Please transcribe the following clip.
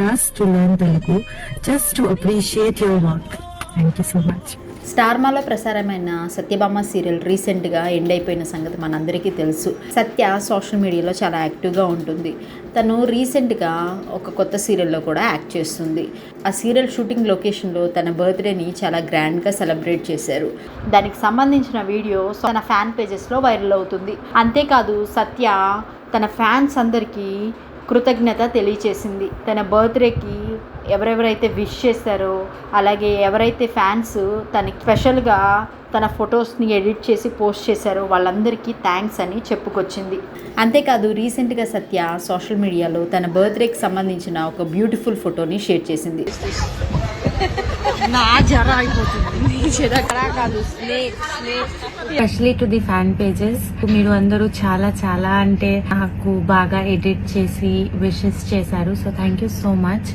inspired us to learn Telugu just to appreciate your work. Thank you so much. స్టార్మాలో ప్రసారమైన Satyabhama serial రీసెంట్గా end అయిపోయిన సంగతి మనందరికీ తెలుసు. సత్య సోషల్ మీడియాలో చాలా యాక్టివ్గా ఉంటుంది. తను రీసెంట్గా ఒక కొత్త సీరియల్లో కూడా యాక్ట్ చేస్తుంది. ఆ సీరియల్ షూటింగ్ లొకేషన్లో తన బర్త్డేని చాలా గ్రాండ్గా సెలబ్రేట్ చేశారు. దానికి సంబంధించిన వీడియో తన ఫ్యాన్ పేజెస్లో వైరల్ అవుతుంది. అంతేకాదు సత్య తన ఫ్యాన్స్ అందరికీ కృతజ్ఞత తెలియచేసింది. తన బర్త్డేకి ఎవరెవరైతే విష్ చేస్తారో అలాగే ఎవరైతే ఫ్యాన్స్ తనకి స్పెషల్గా తన ఫొటోస్ని ఎడిట్ చేసి పోస్ట్ చేశారో వాళ్ళందరికీ థ్యాంక్స్ అని చెప్పుకొచ్చింది. అంతేకాదు రీసెంట్గా సత్య సోషల్ మీడియాలో తన బర్త్డేకి సంబంధించిన ఒక బ్యూటిఫుల్ ఫోటోని షేర్ చేసింది. Specially to the fan pages మీరు అందరూ చాలా చాలా అంటే నాకు బాగా ఎడిట్ చేసి విషెస్ చేశారు. So thank you so much